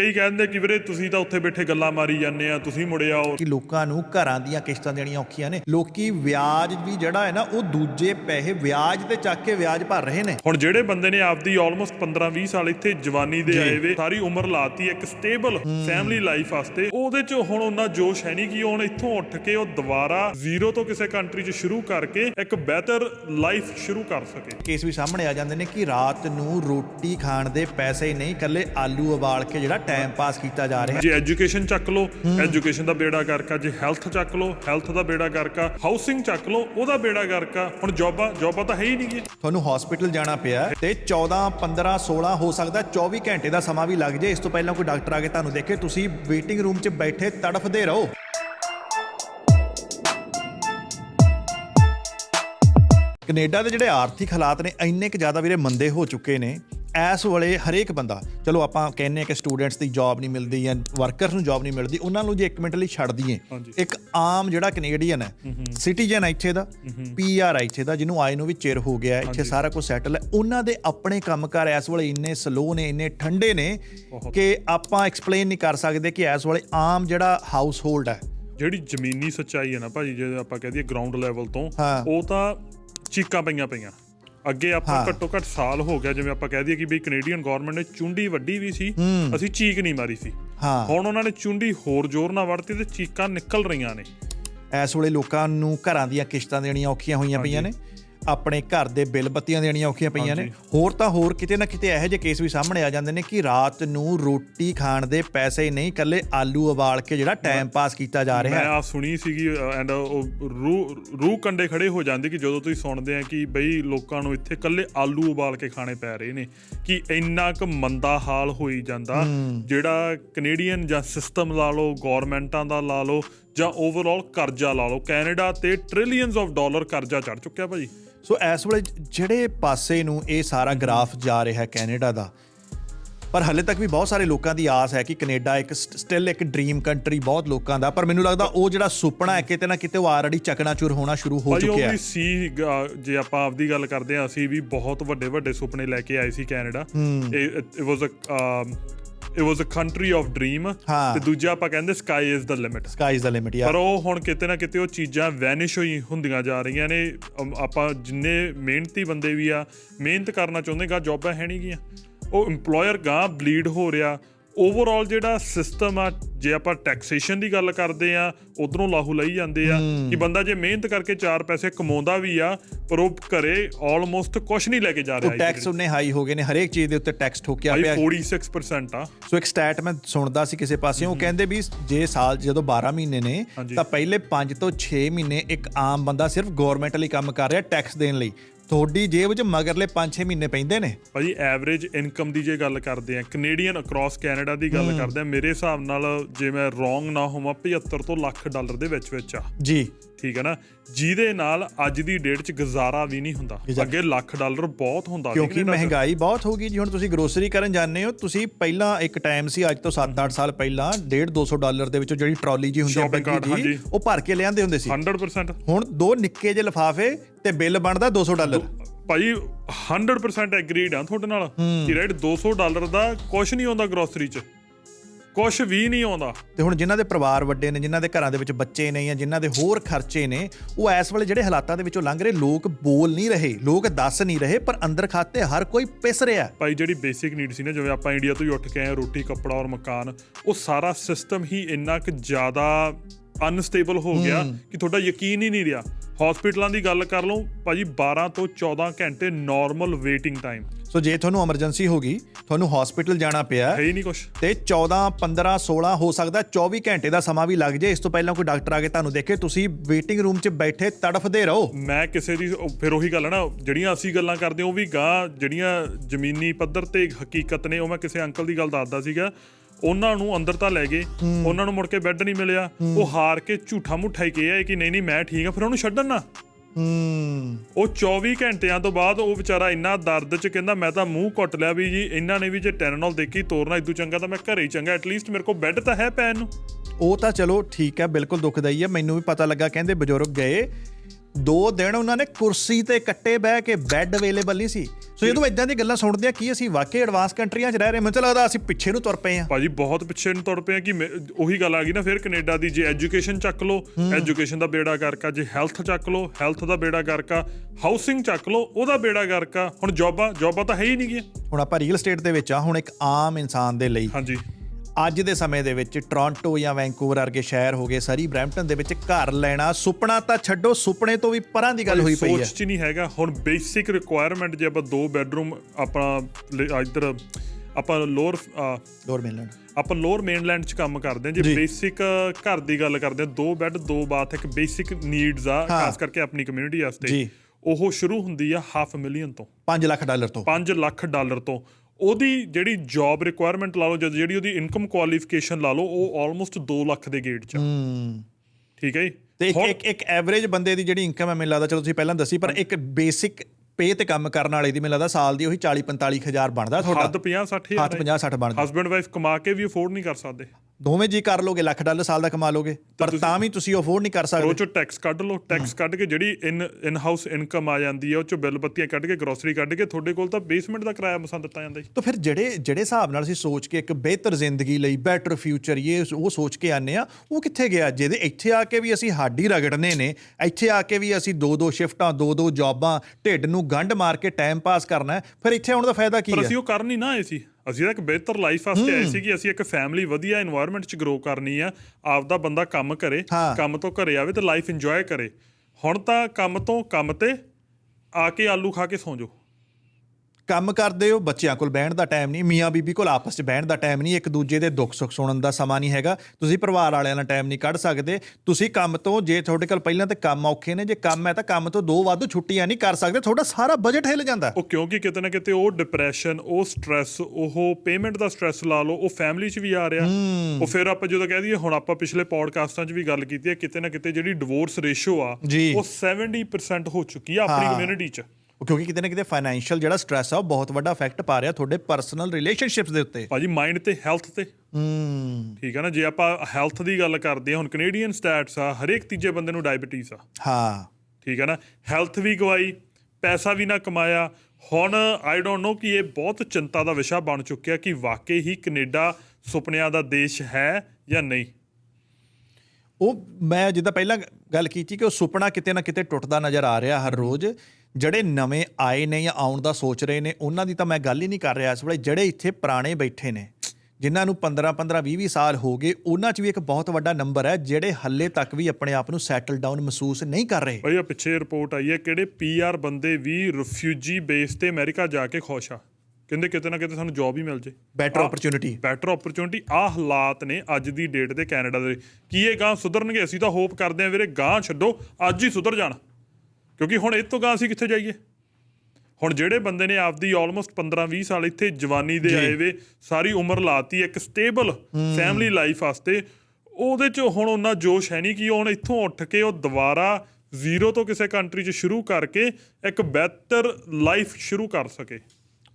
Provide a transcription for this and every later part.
ਕਈ ਕਹਿੰਦੇ ਕਿ ਵੀਰੇ ਤੁਸੀਂ ਤਾਂ ਉੱਥੇ ਬੈਠੇ ਗੱਲਾਂ ਮਾਰੀ ਜਾਂਦੇ ਆ ਤੁਸੀਂ ਮੁੜੇ ਆਓ। ਕਿ ਲੋਕਾਂ ਨੂੰ ਘਰਾਂ ਦੀਆਂ ਕਿਸ਼ਤਾਂ ਦੇਣੀਆਂ ਔਖੀਆਂ ਨੇ। ਲੋਕੀ ਵਿਆਜ ਵੀ ਜਿਹੜਾ ਹੈ ਨਾ ਉਹ ਦੂਜੇ ਪੈਸੇ ਵਿਆਜ ਤੇ ਚੱਕ ਕੇ ਵਿਆਜ ਭਰ ਰਹੇ ਨੇ। ਹੁਣ ਜਿਹੜੇ ਬੰਦੇ ਨੇ ਆਪਦੀ ਆਲਮੋਸਟ 15-20 ਸਾਲ ਇੱਥੇ ਜਵਾਨੀ ਦੇ ਆਏ ਵੇ ਸਾਰੀ ਉਮਰ ਲਾਤੀ ਇੱਕ ਸਟੇਬਲ ਫੈਮਿਲੀ ਲਾਈਫ ਵਾਸਤੇ ਉਹਦੇ ਚ ਹੁਣ ਉਹਨਾਂ ਜੋਸ਼ ਹੈ ਨਹੀਂ ਕਿ ਹੁਣ ਇੱਥੋਂ ਉੱਠ ਕੇ ਉਹ ਦੁਬਾਰਾ ਜ਼ੀਰੋ ਤੋਂ ਕਿਸੇ ਕੰਟਰੀ ਚ ਸ਼ੁਰੂ ਕਰਕੇ ਇੱਕ ਬਿਹਤਰ ਲਾਈਫ ਸ਼ੁਰੂ ਕਰ ਸਕੇ। ਕੇਸ ਵੀ ਸਾਹਮਣੇ ਆ ਜਾਂਦੇ ਨੇ ਕਿ ਰਾਤ ਨੂੰ ਰੋਟੀ ਖਾਣ ਦੇ ਪੈਸੇ ਹੀ ਨਹੀਂ ਕੱਲੇ ਆਲੂ ਉਬਾਲ ਕੇ ਜਿਹੜਾ ਟਾਈਮ ਪਾਸ ਕੀਤਾ ਜਾ ਰਿਹਾ ਜੇ ਐਜੂਕੇਸ਼ਨ ਚੱਕ ਲਓ ਐਜੂਕੇਸ਼ਨ ਦਾ ਬੇੜਾ ਗਰਕਾ ਜੇ ਹੈਲਥ ਚੱਕ ਲਓ ਹੈਲਥ ਦਾ ਬੇੜਾ ਗਰਕਾ ਹਾਊਸਿੰਗ ਚੱਕ ਲਓ ਉਹਦਾ ਬੇੜਾ ਗਰਕਾ। ਹੁਣ ਜੌਬਾਂ ਜੌਬਾਂ ਤਾਂ ਹੈ ਹੀ ਨਹੀਂ ਤੁਹਾਨੂੰ ਹਸਪੀਟਲ ਜਾਣਾ ਪਿਆ ਤੇ 14 15 16 ਹੋ ਸਕਦਾ 24 ਘੰਟੇ ਦਾ ਸਮਾਂ ਵੀ ਲੱਗ ਜਾਏ ਇਸ ਤੋਂ ਪਹਿਲਾਂ ਕੋਈ ਡਾਕਟਰ ਆ ਕੇ ਤੁਹਾਨੂੰ ਦੇਖੇ ਤੁਸੀਂ ਵੇਟਿੰਗ ਰੂਮ 'ਚ ਬੈਠੇ ਤੜਫਦੇ ਰਹੋ। ਕੈਨੇਡਾ ਦੇ ਜਿਹੜੇ ਆਰਥਿਕ ਹਾਲਾਤ ਨੇ ਇੰਨੇ ਕੁ ਜ਼ਿਆਦਾ ਵੀਰੇ ਮੰਦੇ ਹੋ ਚੁੱਕੇ ਨੇ। ਐਸ ਵੇਲੇ ਹਰੇਕ ਬੰਦਾ ਚਲੋ ਆਪਾਂ ਕਹਿੰਨੇ ਕਿ ਸਟੂਡੈਂਟਸ ਦੀ ਜੌਬ ਨਹੀਂ ਮਿਲਦੀ ਜਾਂ ਵਰਕਰਸ ਨੂੰ ਜੌਬ ਨਹੀਂ ਮਿਲਦੀ ਉਹਨਾਂ ਨੂੰ ਜੇ 1 ਮਿੰਟ ਲਈ ਛੱਡ ਦਈਏ। ਇੱਕ ਆਮ ਜਿਹੜਾ ਕੈਨੇਡੀਅਨ ਹੈ ਸਿਟੀਜ਼ਨ ਹੈ ਇੱਥੇ ਦਾ ਪੀਆਰ ਹੈ ਇੱਥੇ ਦਾ ਜਿਹਨੂੰ ਆਏ ਨੂੰ ਵੀ ਚਿਰ ਹੋ ਗਿਆ ਇੱਥੇ ਸਾਰਾ ਕੁਝ ਸੈਟਲ ਹੈ। ਉਹਨਾਂ ਦੇ ਆਪਣੇ ਕੰਮਕਾਰ ਇਸ ਵੇਲੇ ਇੰਨੇ ਸਲੋ ਨੇ ਇੰਨੇ ਠੰਡੇ ਨੇ ਕਿ ਆਪਾਂ ਐਕਸਪਲੇਨ ਨਹੀਂ ਕਰ ਸਕਦੇ ਕਿ ਇਸ ਵੇਲੇ ਆਮ ਜਿਹੜਾ ਹਾਊਸ ਹੋਲਡ ਹੈ। ਜਿਹੜੀ ਜ਼ਮੀਨੀ ਸੱਚਾਈ ਹੈ ਨਾ ਭਾਜੀ ਜੇ ਆਪਾਂ ਕਹਿ ਦਈਏ ਗਰਾਊਂਡ ਲੈਵਲ ਤੋਂ। ਉਹ ਤਾਂ ਚੀਕਾਂ ਪਈਆਂ ਪਈਆਂ ਅੱਗੇ ਆਪਾਂ। ਘੱਟੋ ਘੱਟ ਸਾਲ ਹੋ ਗਿਆ ਜਿਵੇਂ ਆਪਾਂ ਕਹਿ ਦਈਏ ਕਿ ਵੀ ਕੈਨੇਡੀਅਨ ਗਵਰਨਮੈਂਟ ਨੇ ਚੁੰਡੀ ਵੱਡੀ ਵੀ ਸੀ ਅਸੀਂ ਚੀਕ ਨਹੀਂ ਮਾਰੀ ਸੀ। ਹੁਣ ਉਹਨਾਂ ਨੇ ਚੁੰਡੀ ਹੋਰ ਜ਼ੋਰ ਨਾਲ ਵੜਤੀ ਤੇ ਚੀਕਾਂ ਨਿਕਲ ਰਹੀਆਂ ਨੇ। ਇਸ ਵੇਲੇ ਲੋਕਾਂ ਨੂੰ ਘਰਾਂ ਦੀਆਂ ਕਿਸ਼ਤਾਂ ਦੇਣੀਆਂ ਔਖੀਆਂ ਹੋਈਆਂ ਪਈਆਂ ਨੇ। ਆਪਣੇ ਘਰ ਦੇ ਬਿੱਲ ਬੱਤੀਆਂ ਦੇਣੀਆਂ ਔਖੀਆਂ ਪਈਆਂ ਨੇ। ਹੋਰ ਤਾਂ ਹੋਰ ਕਿਤੇ ਨਾ ਕਿਤੇ ਇਹੋ ਜਿਹੇ ਕੇਸ ਵੀ ਸਾਹਮਣੇ ਆ ਜਾਂਦੇ ਨੇ ਕਿ ਰਾਤ ਨੂੰ ਰੋਟੀ ਖਾਣ ਦੇ ਪੈਸੇ ਹੀ ਨਹੀਂ ਕੱਲੇ ਆਲੂ ਉਬਾਲ ਕੇ ਜਿਹੜਾ ਟਾਈਮ ਪਾਸ ਕੀਤਾ ਜਾ ਰਿਹਾ। ਮੈਂ ਹੈ ਆ ਸੁਣੀ ਸੀਗੀ ਐਂਡ ਉਹ ਰੂਹ ਕੰਡੇ ਖੜੇ ਹੋ ਜਾਂਦੇ ਕਿ ਜਦੋਂ ਤੁਸੀਂ ਸੁਣਦੇ ਆ ਕਿ ਬਈ ਲੋਕਾਂ ਨੂੰ ਇੱਥੇ ਕੱਲੇ ਆਲੂ ਉਬਾਲ ਕੇ ਖਾਣੇ ਪੈ ਰਹੇ ਨੇ ਕਿ ਇੰਨਾ ਕੁ ਮੰਦਾ ਹਾਲ ਹੋਈ ਜਾਂਦਾ। ਜਿਹੜਾ ਕੈਨੇਡੀਅਨ ਜਾਂ ਸਿਸਟਮ ਲਾ ਲਓ ਗਵਰਨਮੈਂਟਾਂ ਦਾ ਲਾ ਲਓ ਜਾਂ ਓਵਰਆਲ ਕਰਜ਼ਾ ਲਾ ਲਓ ਕੈਨੇਡਾ ਤੇ ਟ੍ਰਿਲੀਅਨਸ ਆਫ ਡਾਲਰ ਕਰਜ਼ਾ ਚੜ ਚੁੱਕਿਆ ਭਾਜੀ। ਸੋ ਇਸ ਵੇਲੇ ਜਿਹੜੇ ਪਾਸੇ ਨੂੰ ਇਹ ਸਾਰਾ ਗ੍ਰਾਫ ਜਾ ਰਿਹਾ ਹੈ ਕੈਨੇਡਾ ਦਾ ਪਰ ਹਲੇ ਤੱਕ ਵੀ ਬਹੁਤ ਸਾਰੇ ਲੋਕਾਂ ਦੀ ਆਸ ਹੈ ਕਿ ਕੈਨੇਡਾ ਇੱਕ ਸਟਿਲ ਇੱਕ ਡ੍ਰੀਮ ਕੰਟਰੀ ਬਹੁਤ ਲੋਕਾਂ ਦਾ ਪਰ ਮੈਨੂੰ ਲੱਗਦਾ ਉਹ ਜਿਹੜਾ ਸੁਪਨਾ ਹੈ ਕਿਤੇ ਨਾ ਕਿਤੇ ਉਹ ਆਲਰੇਡੀ ਚਕਨਾਚੂਰ ਹੋਣਾ ਸ਼ੁਰੂ ਹੋ ਚੁੱਕਿਆ ਹੈ। ਵੀ ਸੀ ਜੇ ਆਪਾਂ ਆਪਦੀ ਗੱਲ ਕਰਦੇ ਆ ਅਸੀਂ ਵੀ ਬਹੁਤ ਵੱਡੇ ਵੱਡੇ ਸੁਪਨੇ ਲੈ ਕੇ ਆਏ ਸੀ Canada. It was a it was a country of dream. ਤੇ ਦੂਜਾ ਆਪਾਂ ਕਹਿੰਦੇ sky is the limit sky is the limit ਯਾਰ ਪਰ ਉਹ ਹੁਣ ਕਿਤੇ ਨਾ ਕਿਤੇ ਉਹ ਚੀਜ਼ਾਂ ਵੈਨਿਸ਼ ਹੋਈ ਹੁੰਦੀਆਂ ਜਾ ਰਹੀਆਂ ਨੇ ਆਪਾਂ ਜਿੰਨੇ ਮਿਹਨਤੀ ਬੰਦੇ ਵੀ ਆ ਮਿਹਨਤ ਕਰਨਾ ਚਾਹੁੰਦੇ ਗਾ ਜੌਬਾਂ ਹੈ ਨਹੀਂ ਗੀਆਂ ਉਹ EMPLOYER ਗਾਂ ਬਲੀਡ ਹੋ ਰਿਹਾ ਓਵਰਆਲ ਜਿਹੜਾ ਸਿਸਟਮ ਆ ਜੇ ਆਪਾਂ ਟੈਕਸੇਸ਼ਨ ਦੀ ਗੱਲ ਕਰਦੇ ਆ ਉਧਰੋਂ ਲਾਹੂ ਲਈ ਜਾਂਦੇ ਆ ਕਿ ਬੰਦਾ ਜੇ ਮਿਹਨਤ ਕਰਕੇ ਚਾਰ ਪੈਸੇ ਕਮਾਉਂਦਾ ਵੀ ਆ ਪਰ ਉਹ ਘਰੇ ਆਲਮੋਸਟ ਕੁਝ ਨਹੀਂ ਲੈ ਕੇ ਜਾ ਰਿਹਾ ਟੈਕਸ ਉਹਨੇ ਹਾਈ ਹੋ ਗਏ ਨੇ ਹਰੇਕ ਚੀਜ਼ ਦੇ ਉੱਤੇ ਟੈਕਸ ਠੋਕਿਆ ਪਿਆ। 46% ਆ। ਸੋ ਇੱਕ ਸਟੈਟ ਮੈਂ ਸੁਣਦਾ ਸੀ ਕਿਸੇ ਪਾਸਿਓਂ ਉਹ ਕਹਿੰਦੇ ਵੀ ਜੇ ਸਾਲ ਜਦੋਂ 12 ਮਹੀਨੇ ਨੇ। ਤਾਂ ਪਹਿਲੇ 5 ਤੋਂ 6 ਮਹੀਨੇ ਇੱਕ ਆਮ ਬੰਦਾ ਸਿਰਫ ਗਵਰਨਮੈਂਟ ਲਈ ਕੰਮ ਕਰ ਰਿਹਾ ਟੈਕਸ ਦੇਣ ਲਈ। ਤੁਹਾਡੀ ਜੇਬ 'ਚ ਮਗਰਲੇ 5-6 ਮਹੀਨੇ ਪੈਂਦੇ ਨੇ। ਭਾਜੀ ਐਵਰੇਜ ਇਨਕਮ ਦੀ ਜੇ ਗੱਲ ਕਰਦੇ ਆ ਕੈਨੇਡੀਅਨ ਅਕ੍ਰੋਸ ਕੈਨੇਡਾ ਦੀ ਗੱਲ ਕਰਦੇ ਆ ਮੇਰੇ ਹਿਸਾਬ ਨਾਲ ਜੇ ਮੈਂ ਰੋਂਗ ਨਾ ਹੋਵਾਂ 75 ਤੋਂ ਲੱਖ ਡਾਲਰ ਦੇ ਵਿੱਚ ਵਿੱਚ ਆ। ਜੀ। ਠੀਕ ਹੈ ਨਾ? ਜਿਹਦੇ ਨਾਲ ਅੱਜ ਦੀ ਡੇਟ 'ਚ ਗੁਜ਼ਾਰਾ ਵੀ ਨਹੀਂ ਹੁੰਦਾ। ਅੱਗੇ ਲੱਖ ਡਾਲਰ ਬਹੁਤ ਹੁੰਦਾ ਸੀ ਕਿਉਂਕਿ। ਮਹਿੰਗਾਈ ਬਹੁਤ ਹੋ ਗਈ ਜੀ। ਹੁਣ ਤੁਸੀਂ ਗਰੋਸਰੀ ਕਰਨ ਜਾਂਦੇ ਹੋ ਤੁਸੀਂ ਪਹਿਲਾਂ ਇੱਕ ਟਾਈਮ ਸੀ ਅੱਜ ਤੋਂ 7-8 ਸਾਲ ਪਹਿਲਾਂ 1.5 200 ਡਾਲਰ ਦੇ ਵਿੱਚੋਂ ਜਿਹੜੀ ਟਰਾਲੀ ਜੀ ਹੁੰਦੀ ਹਾਂਜੀ। ਉਹ ਭਰ ਕੇ ਲਿਆਂਦੇ ਹੁੰਦੇ ਸੀ। 100% ਹੁਣ ਦੋ ਨਿੱਕੇ ਜਿਹੇ ਲਿਫਾਫੇ ਤੇ ਬਿੱਲ ਬਣਦਾ 200 ਡਾਲਰ? ਭਾਈ 100% ਐਗਰੀਡ ਆ ਤੁਹਾਡੇ ਨਾਲ ਕਿ ਰਾਈਟ 200 ਡਾਲਰ ਦਾ ਕੁਝ ਨਹੀਂ ਆਉਂਦਾ ਗਰੋਸਰੀ 'ਚ। ਕੁਝ ਵੀ ਨਹੀਂ ਆਉਂਦਾ। ਤੇ ਹੁਣ ਜਿਨ੍ਹਾਂ ਦੇ ਪਰਿਵਾਰ ਵੱਡੇ ਨੇ ਜਿਨ੍ਹਾਂ ਦੇ ਘਰਾਂ ਦੇ ਵਿੱਚ ਬੱਚੇ ਨੇ ਜਾਂ ਜਿਨ੍ਹਾਂ ਦੇ ਹੋਰ ਖਰਚੇ ਨੇ ਉਹ ਇਸ ਵੇਲੇ ਜਿਹੜੇ ਹਾਲਾਤਾਂ ਦੇ ਵਿੱਚੋਂ ਲੰਘ ਰਹੇ ਲੋਕ ਬੋਲ ਨਹੀਂ ਰਹੇ ਲੋਕ ਦੱਸ ਨਹੀਂ ਰਹੇ ਪਰ ਅੰਦਰ ਖਾਤੇ ਹਰ ਕੋਈ ਪਿਸ ਰਿਹਾ। ਭਾਈ ਜਿਹੜੀ ਬੇਸਿਕ ਨੀਡ ਸੀ ਨਾ ਜਿਵੇਂ ਆਪਾਂ ਇੰਡੀਆ ਤੋਂ ਹੀ ਉੱਠ ਕੇ ਆਏ ਰੋਟੀ ਕੱਪੜਾ ਔਰ ਮਕਾਨ ਉਹ ਸਾਰਾ ਸਿਸਟਮ ਹੀ ਇੰਨਾ ਕੁ ਜ਼ਿਆਦਾ ਅਨਸਟੇਬਲ ਹੋ ਗਿਆ ਕਿ ਤੁਹਾਡਾ ਯਕੀਨ ਹੀ ਨਹੀਂ ਰਿਹਾ। ਹਸਪੀਟਲਾਂ ਦੀ ਗੱਲ ਕਰ ਲਓ ਭਾਜੀ 12 ਤੋਂ 14 ਘੰਟੇ ਨਾਰਮਲ ਵੇਟਿੰਗ ਟਾਈਮ ਸੋ ਜੇ ਤੁਹਾਨੂੰ ਐਮਰਜੈਂਸੀ ਹੋ ਗਈ ਤੁਹਾਨੂੰ ਹਸਪੀਟਲ ਜਾਣਾ ਪਿਆ ਹੈ ਹੀ ਨਹੀਂ ਕੁਛ। ਤੇ 14 15 16 ਹੋ ਸਕਦਾ 24 ਘੰਟੇ ਦਾ ਸਮਾਂ ਵੀ ਲੱਗ ਜਾਏ ਇਸ ਤੋਂ ਪਹਿਲਾਂ ਕੋਈ ਡਾਕਟਰ ਆ ਕੇ ਤੁਹਾਨੂੰ ਦੇਖੇ ਤੁਸੀਂ ਵੇਟਿੰਗ ਰੂਮ 'ਚ ਬੈਠੇ ਤੜਫਦੇ ਰਹੋ। ਮੈਂ ਕਿਸੇ ਦੀ ਉਹ ਫਿਰ ਉਹੀ ਗੱਲ ਹੈ ਨਾ ਜਿਹੜੀਆਂ ਅਸੀਂ ਗੱਲਾਂ ਕਰਦੇ ਹਾਂ, ਉਹ ਵੀ ਗਾਂ ਜਿਹੜੀਆਂ ਜ਼ਮੀਨੀ ਪੱਧਰ ਤੇ ਹਕੀਕਤ ਨੇ ਉਹ ਮੈਂ ਕਿਸੇ ਅੰਕਲ ਦੀ ਗੱਲ ਦੱਸਦਾ ਸੀਗਾ। ਉਹਨਾਂ ਨੂੰ ਅੰਦਰ ਤਾਂ ਲੈ ਗਏ। ਉਹਨਾਂ ਨੂੰ ਮੁੜ ਕੇ ਬੈੱਡ ਨਹੀਂ ਮਿਲਿਆ। ਉਹ ਹਾਰ ਕੇ ਝੂਠਾ ਮੁੱਠਾ ਹੀ ਕਿਹਾ ਕਿ ਨਹੀਂ ਨਹੀਂ ਮੈਂ ਠੀਕ ਆ ਫਿਰ ਉਹਨੂੰ ਛੱਡਣ ਨਾ। ਉਹ 24 ਘੰਟਿਆਂ ਤੋਂ ਬਾਅਦ ਉਹ ਵਿਚਾਰਾ ਇੰਨਾ ਦਰਦ ਚ ਕਹਿੰਦਾ ਮੈਂ ਤਾਂ ਮੂੰਹ ਕੁੱਟ ਲਿਆ ਵੀ ਜੀ ਇਹਨਾਂ ਨੇ ਵੀ ਜੇ ਟੈਨਨੋਲ ਦੇਖੀ ਤੋਰਨਾ ਇਦੋਂ ਚੰਗਾ ਤਾਂ ਮੈਂ ਘਰੇ ਹੀ ਚੰਗਾ ਐਟਲੀਸਟ ਮੇਰੇ ਕੋਲ ਬੈੱਡ ਤਾਂ ਹੈ ਪੈਣ ਨੂੰ। ਉਹ ਤਾਂ ਚਲੋ ਠੀਕ ਹੈ ਬਿਲਕੁਲ ਦੁਖਦਾਈ ਹੈ। ਮੈਨੂੰ ਵੀ ਪਤਾ ਲੱਗਾ ਕਹਿੰਦੇ ਬਜ਼ੁਰਗ ਗਏ ਦੋ ਦਿਨ ਉਹਨਾਂ ਨੇ ਕੁਰਸੀ ਤੇ ਕੱਟੇ ਬਹਿ ਕੇ ਬੈੱਡ ਅਵੇਲੇਬਲ ਨਹੀਂ ਸੀ। ਸੋ ਜਦੋਂ ਇਦਾਂ ਦੀਆਂ ਗੱਲਾਂ ਸੁਣਦੇ ਆ ਕੀ ਅਸੀਂ ਵਾਕਈ ਐਡਵਾਂਸ ਕੰਟਰੀਆਂ 'ਚ ਰਹਿ ਰਹੇ? ਮੈਨੂੰ ਲੱਗਦਾ ਅਸੀਂ ਪਿੱਛੇ ਨੂੰ ਤੁਰ ਪਏ ਆ। ਭਾਜੀ ਬਹੁਤ ਪਿੱਛੇ ਨੂੰ ਤੁਰ ਪਏ ਆ ਕਿ ਉਹੀ ਗੱਲ ਆ ਗਈ ਨਾ ਫਿਰ ਕੈਨੇਡਾ ਦੀ ਜੇ ਐਜੂਕੇਸ਼ਨ ਚੱਕ ਲਓ ਐਜੂਕੇਸ਼ਨ ਦਾ ਬੇੜਾ ਗਰਕਾ ਜੇ ਹੈਲਥ ਚੱਕ ਲਓ ਹੈਲਥ ਦਾ ਬੇੜਾ ਗਰਕਾ ਹਾਊਸਿੰਗ ਚੱਕ ਲਓ ਉਹਦਾ ਬੇੜਾ ਗਰਕਾ ਹੁਣ ਜੌਬਾਂ ਜੌਬਾਂ ਤਾਂ ਹੈ ਹੀ ਨਹੀਂ ਗੀਆਂ। ਹੁਣ ਆਪਾਂ ਰੀਅਲ ਸਟੇਟ ਦੇ ਵਿੱਚ ਆ ਹੁਣ ਇੱਕ ਆਮ ਇਨਸਾਨ ਦੇ ਲਈ। ਹਾਂਜੀ। ਅੱਜ ਦੇ ਸਮੇਂ ਦੇ ਵਿੱਚ ਟੋਰਾਂਟੋ ਜਾਂ ਵੈਂਕੂਵਰ ਵਰਗੇ ਸ਼ਹਿਰ ਹੋ ਗਏ ਸਰੀ ਬ੍ਰੈਂਪਟਨ ਦੇ ਵਿੱਚ ਘਰ ਲੈਣਾ ਸੁਪਨਾ ਤਾਂ ਛੱਡੋ ਸੁਪਨੇ ਤੋਂ ਵੀ ਪਰਾਂ ਦੀ ਗੱਲ ਹੋਈ ਪਈ ਹੈ। ਸੋਚ ਚ ਨਹੀਂ ਹੈਗਾ। ਹੁਣ ਬੇਸਿਕ ਰਿਕੁਆਇਰਮੈਂਟ ਜੇ ਆਪਾਂ ਦੋ ਬੈੱਡਰੂਮ ਆਪਣਾ ਇੱਧਰ ਆਪਾਂ ਲੋਅਰ ਲੋਰ ਮਿਲਣ ਆਪਾਂ ਲੋਅਰ ਮੇਨਲੈਂਡ ਚ ਕੰਮ ਕਰਦੇ ਹਾਂ। ਜੇ। ਬੇਸਿਕ ਘਰ ਦੀ ਗੱਲ ਕਰਦੇ ਹਾਂ ਦੋ ਬੈੱਡ ਦੋ ਬਾਥ ਇੱਕ ਬੇਸਿਕ ਨੀਡਸ ਆ ਖਾਸ ਕਰਕੇ ਆਪਣੀ ਕਮਿਊਨਿਟੀ ਵਾਸਤੇ। ਉਹ ਸ਼ੁਰੂ ਹੁੰਦੀ ਆ ਹਾਫ ਮਿਲੀਅਨ ਤੋਂ। 5 ਲੱਖ ਡਾਲਰ ਤੋਂ। 5 ਲੱਖ ਡਾਲਰ ਤੋਂ। ਉਹਦੀ ਜਿਹੜੀ ਜੌਬ ਰਿਕੁਆਇਰਮੈਂਟ ਲਾ ਲਓ ਜਦ ਜਿਹੜੀ ਉਹਦੀ ਇਨਕਮ ਕੁਆਲੀਫਿਕੇਸ਼ਨ ਲਾ ਲਓ ਉਹ ਆਲਮੋਸਟ 2 ਲੱਖ ਦੇ ਗੇਟ 'ਚ ਠੀਕ ਹੈ ਜੀ? ਤੇ ਇੱਕ ਇੱਕ ਐਵਰੇਜ ਬੰਦੇ ਦੀ ਜਿਹੜੀ ਇਨਕਮ ਹੈ ਮੈਨੂੰ ਲੱਗਦਾ ਚਲੋ ਤੁਸੀਂ ਪਹਿਲਾਂ ਦੱਸੀ ਪਰ ਇੱਕ ਬੇਸਿਕ ਪੇ ਤੇ ਕੰਮ ਕਰਨ ਵਾਲੇ ਦੀ ਮੈਨੂੰ ਲੱਗਦਾ ਸਾਲ ਦੀ ਉਹੀ 40 45 ਹਜ਼ਾਰ ਬਣਦਾ ਤੁਹਾਡਾ। ਹੱਦ 50 60 ਹੱਥ 50 60 ਬਣਦਾ। ਹਸਬੰਡ ਵਾਈਫ ਕਮਾ ਕੇ ਵੀ ਅਫੋਰਡ ਨਹੀਂ ਕਰ ਸਕਦੇ। ਦੋਵੇਂ ਜੀ ਕਰ ਲੋਗੇ ਲੱਖ ਡਾਲਰ ਸਾਲ ਦਾ ਕਮਾ ਲੋਗੇ ਪਰ ਤਾਂ ਵੀ ਤੁਸੀਂ ਅਫੋਰਡ ਨਹੀਂ ਕਰ ਉਹ ਸਕਦੇ ਚੋਂ ਟੈਕਸ ਕੱਢ ਲਓ ਟੈਕਸ ਕੱਢ ਕੇ ਜਿਹੜੀ ਇਨ ਇਨ ਹਾਊਸ ਇਨਕਮ ਆ ਜਾਂਦੀ ਹੈ ਉਹ ਚੋਂ ਬਿੱਲ ਬੱਤੀਆਂ ਕੱਢ ਕੇ ਗਰੋਸਰੀ ਕੱਢ ਕੇ ਤੁਹਾਡੇ ਕੋਲ ਤਾਂ ਬੇਸਮੈਂਟ ਦਾ ਕਿਰਾਇਆ ਮਸਾਂ ਦਿੱਤਾ ਜਾਂਦਾ ਜੀ। ਤਾਂ ਫਿਰ ਜਿਹੜੇ ਜਿਹੜੇ ਹਿਸਾਬ ਨਾਲ ਅਸੀਂ ਸੋਚ ਕੇ ਇੱਕ ਬਿਹਤਰ ਜ਼ਿੰਦਗੀ ਲਈ ਬੈਟਰ ਫਿਊਚਰ ਇਹ ਉਹ ਸੋਚ ਕੇ ਆਨੇ ਆ ਉਹ ਕਿੱਥੇ ਗਿਆ? ਜਿਹਦੇ ਇੱਥੇ ਆ ਕੇ ਵੀ ਅਸੀਂ ਹਾਡੀ ਰਗੜਨੇ ਨੇ ਇੱਥੇ ਆ ਕੇ ਵੀ ਅਸੀਂ ਦੋ ਦੋ ਸ਼ਿਫਟਾਂ ਦੋ ਦੋ ਜੌਬਾਂ ਢਿੱਡ ਨੂੰ ਗੰਢ ਮਾਰ ਕੇ ਟਾਈਮ ਪਾਸ ਕਰਨਾ ਫਿਰ ਇੱਥੇ ਆਉਣ ਦਾ ਫਾਇਦਾ ਕੀ ਪਰ ਹੈ? ਅਸੀਂ ਉਹ ਕਰ ਨਹੀਂ ਨਾ ਆਏ ਸੀ। ਅਸੀਂ ਤਾਂ ਇੱਕ ਬਿਹਤਰ ਲਾਈਫ ਵਾਸਤੇ ਆਏ ਸੀ ਕਿ ਅਸੀਂ ਇੱਕ ਫੈਮਿਲੀ ਵਧੀਆ এনवायरमेंट 'ਚ ਗਰੋ ਕਰਨੀ ਆ ਆਪਦਾ ਬੰਦਾ ਕੰਮ ਕਰੇ ਕੰਮ ਤੋਂ ਘਰੇ ਆਵੇ ਤੇ ਲਾਈਫ ਇੰਜੋਏ ਕਰੇ। ਹੁਣ ਤਾਂ ਕੰਮ ਤੋਂ ਕੰਮ ਤੇ ਆ ਕੇ ਆਲੂ ਖਾ ਕੇ ਸੌਂ ਜਾਓ। ਕੰਮ ਕਰਦੇ ਹੋ ਬੱਚਿਆਂ ਕੋਲ ਬਹਿਣ ਦਾ ਟਾਈਮ ਨਹੀਂ ਮੀਆਂ ਬੀਬੀ ਕੋਲ ਆਪਸ 'ਚ ਬਹਿਣ ਦਾ ਟਾਈਮ ਨਹੀਂ ਇੱਕ ਦੂਜੇ ਦੇ ਦੁੱਖ ਸੁੱਖ ਸੁਣਨ ਦਾ ਸਮਾਂ ਨਹੀਂ ਹੈਗਾ। ਤੁਸੀਂ ਪਰਿਵਾਰ ਵਾਲਿਆਂ ਨਾਲ ਟਾਈਮ ਨਹੀਂ ਕੱਢ ਸਕਦੇ। ਤੁਸੀਂ ਕੰਮ ਤੋਂ ਜੇ ਤੁਹਾਡੇ ਕੋਲ ਪਹਿਲਾਂ ਤੇ ਕੰਮ ਔਖੇ ਨੇ ਜੇ ਕੰਮ ਹੈ ਤਾਂ ਕੰਮ ਤੋਂ ਦੋ ਵਾਧੂ ਛੁੱਟੀਆਂ ਨਹੀਂ ਕਰ ਸਕਦੇ ਤੁਹਾਡਾ ਸਾਰਾ ਬਜਟ ਹਿੱਲ ਜਾਂਦਾ। ਉਹ ਕਿਉਂਕਿ ਕਿਤੇ ਨਾ ਕਿਤੇ ਉਹ ਡਿਪਰੈਸ਼ਨ ਉਹ ਸਟ्रेस ਉਹ ਪੇਮੈਂਟ ਦਾ ਸਟ्रेस ਲਾ ਲਓ ਉਹ ਫੈਮਿਲੀ 'ਚ ਵੀ ਆ ਰਿਹਾ। ਉਹ ਫਿਰ ਆਪਾਂ ਜਦੋਂ ਕਹਿ ਹੁਣ ਆਪਾਂ ਪਿਛਲੇ ਪੌਡਕਾਸਟਾਂ 'ਚ ਵੀ ਗੱਲ ਕੀਤੀ ਹੈ ਕਿਤੇ ਨਾ ਕਿਤੇ ਜਿਹੜੀ ਡਿਵੋਰਸ ਰੇਸ਼ੋ ਆ ਉਹ 70% ਹੋ ਚੁੱਕੀ ਆ ਆਪਣੀ ਕਮਿਊਨਿਟੀ 'ਚ। ਉਹ ਕਿਉਂਕਿ ਕਿਤੇ ਨਾ ਕਿਤੇ ਫਾਈਨੈਂਸ਼ੀਅਲ ਜਿਹੜਾ ਸਟ੍ਰੈਸ ਆ ਉਹ ਬਹੁਤ ਵੱਡਾ ਇਫੈਕਟ ਪਾ ਰਿਹਾ ਤੁਹਾਡੇ ਪਰਸਨਲ ਰਿਲੇਸ਼ਨਸ਼ਿਪਸ ਦੇ ਉੱਤੇ। ਭਾਜੀ ਮਾਈਂਡ ਤੇ ਹੈਲਥ ਤੇ। ਹੂੰ। ਠੀਕ ਹੈ ਨਾ ਜੇ ਆਪਾਂ ਹੈਲਥ ਦੀ ਗੱਲ ਕਰਦੇ ਹਾਂ ਹੁਣ ਕੈਨੇਡੀਅਨ ਸਟੈਟਸ ਆ ਹਰੇਕ ਤੀਜੇ ਬੰਦੇ ਨੂੰ ਡਾਇਬੀਟੀਜ਼ ਆ। ਹਾਂ। ਠੀਕ ਹੈ ਨਾ ਹੈਲਥ ਵੀ ਗਵਾਈ ਪੈਸਾ ਵੀ ਨਾ ਕਮਾਇਆ। ਹੁਣ ਆਈ ਡੋਨਟ ਨੋ ਕਿ ਇਹ ਬਹੁਤ ਚਿੰਤਾ ਦਾ ਵਿਸ਼ਾ ਬਣ ਚੁੱਕਿਆ ਕਿ ਵਾਕਈ ਹੀ ਕੈਨੇਡਾ ਸੁਪਨਿਆਂ ਦਾ ਦੇਸ਼ ਹੈ ਜਾਂ ਨਹੀਂ। ਉਹ ਮੈਂ ਜਿੱਦਾਂ ਪਹਿਲਾਂ ਗੱਲ ਕੀਤੀ ਕਿ ਉਹ ਸੁਪਨਾ ਕਿਤੇ ਨਾ ਕਿਤੇ ਟੁੱਟਦਾ ਨਜ਼ਰ ਆ ਰਿਹਾ ਹਰ ਰੋਜ਼। ਜਿਹੜੇ ਨਵੇਂ ਆਏ ਨੇ ਜਾਂ ਆਉਣ ਦਾ ਸੋਚ ਰਹੇ ਨੇ ਉਹਨਾਂ ਦੀ ਤਾਂ ਮੈਂ ਗੱਲ ਹੀ ਨਹੀਂ ਕਰ ਰਿਹਾ ਇਸ ਵੇਲੇ। ਜਿਹੜੇ ਇੱਥੇ ਪੁਰਾਣੇ ਬੈਠੇ ਨੇ ਜਿਨ੍ਹਾਂ ਨੂੰ 15 15 20 20 ਸਾਲ ਹੋ ਗਏ ਉਹਨਾਂ 'ਚ ਵੀ ਇੱਕ ਬਹੁਤ ਵੱਡਾ ਨੰਬਰ ਹੈ ਜਿਹੜੇ ਹੱਲੇ ਤੱਕ ਵੀ ਆਪਣੇ ਆਪ ਨੂੰ ਸੈਟਲ ਡਾਊਨ ਮਹਿਸੂਸ ਨਹੀਂ ਕਰ ਰਹੇ। ਭਈ ਆ ਪਿੱਛੇ ਰਿਪੋਰਟ ਆਈ ਹੈ ਕਿਹੜੇ ਪੀਆਰ ਬੰਦੇ ਵੀ ਰਿਫਿਊਜੀ ਬੇਸ ਤੇ ਅਮਰੀਕਾ ਜਾ ਕੇ ਖੁਸ਼ ਆ? ਕਹਿੰਦੇ ਕਿਤੇ ਨਾ ਕਿਤੇ ਸਾਨੂੰ ਜੌਬ ਹੀ ਮਿਲ ਜੇ। ਬੈਟਰ ਓਪਰਚ्युनिटी ਬੈਟਰ ਓਪਰਚ्युनिटी ਆ ਹਾਲਾਤ ਨੇ ਅੱਜ ਦੀ ਡੇਟ ਦੇ ਕੈਨੇਡਾ ਦੇ। ਕੀ ਇਹ ਗਾਂ ਸੁਧਰਨਗੇ? ਅਸੀਂ ਤਾਂ ਹੋਪ ਕਰਦੇ ਹਾਂ ਵੀਰੇ ਗਾਂ ਛੱਡੋ ਅੱਜ ਹੀ ਸੁਧਰ ਜਾਣ। ਕਿਉਂਕਿ ਹੁਣ ਇਹ ਤੋਂ ਗਾਂ ਅਸੀਂ ਕਿੱਥੇ ਜਾਈਏ? ਹੁਣ ਜਿਹੜੇ ਬੰਦੇ ਨੇ ਆਪਦੀ ਆਲਮੋਸਟ 15 20 ਸਾਲ ਇੱਥੇ ਜਵਾਨੀ ਦੇ ਆਏ ਵੇ ਸਾਰੀ ਉਮਰ ਲਾਤੀ ਇੱਕ ਸਟੇਬਲ ਫੈਮਿਲੀ ਲਾਈਫ ਵਾਸਤੇ ਉਹਦੇ ਚ ਹੁਣ ਉਹਨਾਂ ਜੋਸ਼ ਹੈ ਨਹੀਂ ਕਿ ਹੁਣ ਇੱਥੋਂ ਉੱਠ ਕੇ ਉਹ ਦੁਬਾਰਾ ਜ਼ੀਰੋ ਤੋਂ ਕਿਸੇ ਕੰਟਰੀ 'ਚ ਸ਼ੁਰੂ ਕਰਕੇ ਇੱਕ ਬਿਹਤਰ ਲਾਈਫ ਸ਼ੁਰੂ ਕਰ ਸਕੇ।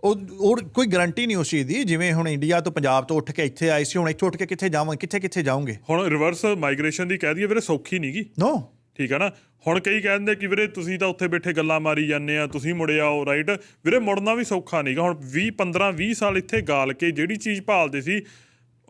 ਉਹ ਉਹ ਕੋਈ ਗਾਰੰਟੀ ਨਹੀਂ ਉਸ ਚੀਜ਼ ਦੀ ਜਿਵੇਂ ਹੁਣ ਇੰਡੀਆ ਤੋਂ ਪੰਜਾਬ ਤੋਂ ਉੱਠ ਕੇ ਇੱਥੇ ਆਏ ਸੀ ਹੁਣ ਇੱਥੇ ਉੱਠ ਕੇ ਕਿੱਥੇ ਜਾਵਾਂ ਕਿੱਥੇ ਕਿੱਥੇ ਜਾਓਗੇ? ਹੁਣ ਰਿਵਰਸ ਮਾਈਗ੍ਰੇਸ਼ਨ ਦੀ ਕਹਿ ਦਈਏ ਵੀਰੇ ਸੌਖੀ ਨਹੀਂਗੀ ਨੋ ਠੀਕ ਹੈ ਨਾ? ਹੁਣ ਕਈ ਕਹਿੰਦੇ ਕਿ ਵੀਰੇ ਤੁਸੀਂ ਤਾਂ ਉੱਥੇ ਬੈਠੇ ਗੱਲਾਂ ਮਾਰੀ ਜਾਂਦੇ ਆ ਤੁਸੀਂ ਮੁੜੇ ਆਓ ਰਾਈਟ ਵੀਰੇ ਮੁੜਨਾ ਵੀ ਸੌਖਾ ਨਹੀਂਗਾ ਹੁਣ 20 15 20 ਸਾਲ ਇੱਥੇ ਗਾਲ ਕੇ ਜਿਹੜੀ ਚੀਜ਼ ਭਾਲਦੇ ਸੀ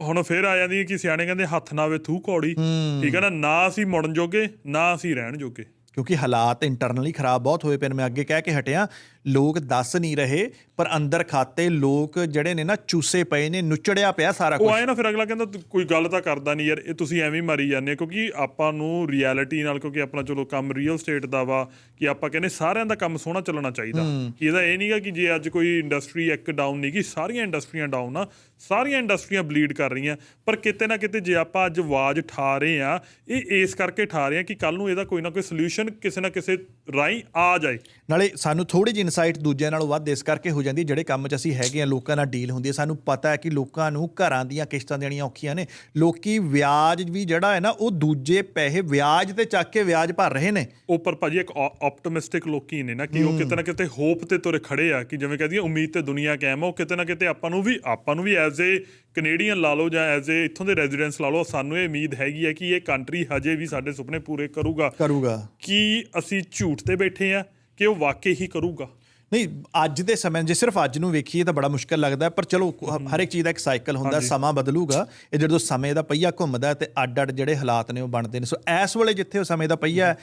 ਹੁਣ ਫੇਰ ਆ ਜਾਂਦੀ ਹੈ ਕਿ ਸਿਆਣੇ ਕਹਿੰਦੇ ਹੱਥ ਨਾ ਵੇ ਥੂ ਕੌੜੀ। ਠੀਕ ਹੈ ਨਾ? ਨਾ ਅਸੀਂ ਮੁੜਨ ਜੋਗੇ ਨਾ ਅਸੀਂ ਰਹਿਣ ਜੋਗੇ। ਕਿਉਂਕਿ ਹਾਲਾਤ ਇੰਟਰਨਲੀ ਖਰਾਬ ਬਹੁਤ ਹੋਏ ਪਏ ਨੇ। ਮੈਂ ਅੱਗੇ ਕਹਿ ਕੇ ਹਟਿਆ ਲੋਕ ਦੱਸ ਨਹੀਂ ਰਹੇ ਪਰ ਅੰਦਰ ਖਾਤੇ ਲੋਕ ਜਿਹੜੇ ਨੇ ਨਾ ਚੂਸੇ ਪਏ ਨੇ ਨੁਚੜਿਆ ਪਿਆ ਸਾਰਾ ਕੁਝ ਉਹ ਆਏ ਨਾ ਫਿਰ ਅਗਲਾ ਕਹਿੰਦਾ ਕੋਈ ਗੱਲ ਤਾਂ ਕਰਦਾ ਨਹੀਂ ਯਾਰ ਇਹ ਤੁਸੀਂ ਐਵੇਂ ਮਾਰੀ ਜਾਂਦੇ ਹੋ। ਕਿਉਂਕਿ ਆਪਾਂ ਨੂੰ ਰਿਐਲਿਟੀ ਨਾਲ ਕਿਉਂਕਿ ਆਪਣਾ ਚਲੋ ਕੰਮ ਰੀਅਲ ਸਟੇਟ ਦਾ ਵਾ ਕਿ ਆਪਾਂ ਕਹਿੰਦੇ ਸਾਰਿਆਂ ਦਾ ਕੰਮ ਸੋਹਣਾ ਚੱਲਣਾ ਚਾਹੀਦਾ। ਕਿ ਇਹਦਾ ਇਹ ਨਹੀਂਗਾ ਕਿ ਜੇ ਅੱਜ ਕੋਈ ਇੰਡਸਟਰੀ ਇੱਕ ਡਾਊਨ ਨਹੀਂ ਗਈ ਸਾਰੀਆਂ ਇੰਡਸਟਰੀਆਂ ਡਾਊਨ ਆ ਸਾਰੀਆਂ ਇੰਡਸਟਰੀਆਂ ਬਲੀਡ ਕਰ ਰਹੀਆਂ। ਪਰ ਕਿਤੇ ਨਾ ਕਿਤੇ ਜੇ ਆਪਾਂ ਅੱਜ ਆਵਾਜ਼ ਠਾ ਰਹੇ ਆ ਇਹ ਇਸ ਕਰਕੇ ਠਾ ਰਹੇ ਆ ਕਿ ਕੱਲ ਨੂੰ ਇਹਦਾ ਕੋਈ ਨਾ ਕੋਈ ਸੋਲੂਸ਼ਨ ਕਿਸੇ ਨਾ ਕਿਸੇ ਰਾਹੀਂ ਆ ਜਾਏ। ਨਾਲੇ ਸਾਨੂੰ ਥੋੜੀ ਜਿਹੀ ਸਾਈਟ ਦੂਜਿਆਂ ਨਾਲੋਂ ਵੱਧ ਇਸ ਕਰਕੇ ਹੋ ਜਾਂਦੀ ਜਿਹੜੇ ਕੰਮ 'ਚ ਅਸੀਂ ਹੈਗੇ ਆ ਲੋਕਾਂ ਨਾਲ ਡੀਲ ਹੁੰਦੀ ਹੈ। ਸਾਨੂੰ ਪਤਾ ਹੈ ਕਿ ਲੋਕਾਂ ਨੂੰ ਘਰਾਂ ਦੀਆਂ ਕਿਸ਼ਤਾਂ ਦੇਣੀਆਂ ਔਖੀਆਂ ਨੇ। ਲੋਕੀ ਵਿਆਜ ਵੀ ਜਿਹੜਾ ਹੈ ਨਾ ਉਹ ਦੂਜੇ ਪੈਸੇ ਵਿਆਜ ਤੇ ਚੱਕ ਕੇ ਵਿਆਜ ਭਰ ਰਹੇ ਨੇ। ਉੱਪਰ ਭਾਜੀ ਇੱਕ ਆਪਟਿਮਿਸਟਿਕ ਲੋਕੀ ਨੇ ਨਾ ਕਿ ਉਹ ਕਿਤੇ ਨਾ ਕਿਤੇ ਹੋਪ ਤੇ ਤੁਰੇ ਖੜੇ ਆ ਕਿ ਜਿਵੇਂ ਕਹਦੀ ਉਮੀਦ ਤੇ ਦੁਨੀਆ ਕਾਇਮ ਆ ਉਹ ਕਿਤੇ ਨਾ ਕਿਤੇ ਆਪਾਂ ਨੂੰ ਵੀ ਆਪਾਂ ਨੂੰ ਵੀ ਐਜ਼ ਏ ਕੈਨੇਡੀਅਨ ਲਾ ਲਓ ਜਾਂ ਐਜ਼ ਏ ਇੱਥੋਂ ਦੇ ਰੈਜ਼ੀਡੈਂਟਸ ਲਾ ਲਓ ਸਾਨੂੰ ਇਹ ਉਮੀਦ ਹੈਗੀ ਹੈ ਕਿ ਇਹ ਕੰਟਰੀ ਹਜੇ ਵੀ ਸਾਡੇ ਸੁਪਨੇ ਪੂਰੇ ਕਰੂਗਾ। ਕਰੂਗਾ। ਕਿ ਅਸੀਂ ਝੂਠ ਤੇ ਬੈਠੇ ਆ ਕਿ ਉਹ ਵਾਕਈ ਹੀ ਕਰੂਗਾ? ਨਹੀਂ ਅੱਜ ਦੇ ਸਮੇਂ ਜੇ ਸਿਰਫ ਅੱਜ ਨੂੰ ਵੇਖੀਏ ਤਾਂ ਬੜਾ ਮੁਸ਼ਕਲ ਲੱਗਦਾ ਪਰ ਚਲੋ ਹਰ ਇੱਕ ਚੀਜ਼ ਦਾ ਇੱਕ ਸਾਈਕਲ ਹੁੰਦਾ ਸਮਾਂ ਬਦਲੂਗਾ ਇਹ ਜਦੋਂ ਸਮੇਂ ਦਾ ਪਹੀਆ ਘੁੰਮਦਾ ਤੇ ਅੱਡ ਅੱਡ ਜਿਹੜੇ ਹਾਲਾਤ ਨੇ ਉਹ ਬਣਦੇ ਨੇ। ਸੋ ਇਸ ਵੇਲੇ ਜਿੱਥੇ ਉਹ ਸਮੇਂ ਦਾ ਪਹੀਆ